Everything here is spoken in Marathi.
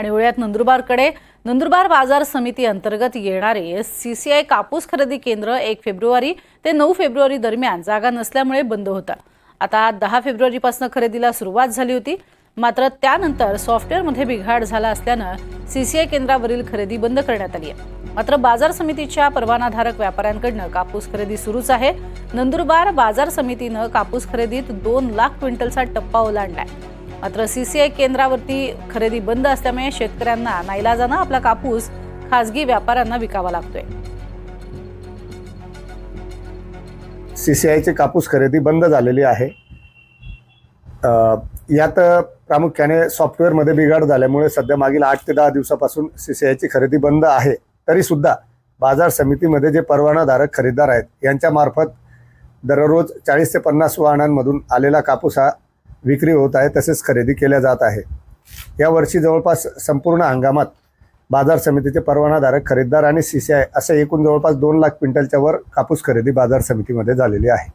आणि वळ्यात नंदुरबारकडे. नंदुरबार बाजार समिती अंतर्गत येणारे सी सी आय कापूस खरेदी केंद्र एक फेब्रुवारी ते नऊ फेब्रुवारी दरम्यान जागा नसल्यामुळे बंद होता. आता दहा फेब्रुवारीपासून खरेदीला सुरुवात झाली होती. मात्र त्यानंतर सॉफ्टवेअरमध्ये बिघाड झाला असल्यानं सीसीआय केंद्रावरील खरेदी बंद करण्यात आली आहे. मात्र बाजार समितीच्या परवानाधारक व्यापाऱ्यांकडनं कापूस खरेदी सुरूच आहे. नंदुरबार बाजार समितीनं कापूस खरेदीत दोन लाख क्विंटलचा टप्पा ओलांडलाय. मात्र सीसीआय केंद्रावरती खरेदी बंद असल्यामुळे शेतकऱ्यांना नाईलाजानं आपला कापूस खासगी व्यापाऱ्यांना विकावा लागतोय. सी सी आयची कापूस खरेदी बंद झालेली आहे. यात प्रामुख्याने सॉफ्टवेअरमध्ये बिघाड झाल्यामुळे सध्या मागील आठ ते दहा दिवसापासून सी सी आयची खरेदी बंद आहे. तरीसुद्धा बाजार समितीमध्ये जे परवानाधारक खरेदीदार आहेत यांच्यामार्फत दररोज चाळीस ते पन्नास वाहनांमधून आलेला कापूस हा विक्री होत आहे तसेच खरेदी केल्या जात आहे. यावर्षी जवळपास संपूर्ण हंगामात बाजार समितीचे परवानाधारक खरेदीदार आणि सी सी आय असे एकूण जवळपास दोन लाख क्विंटलच्या वर कापूस खरेदी बाजार समितीमध्ये झालेली आहे.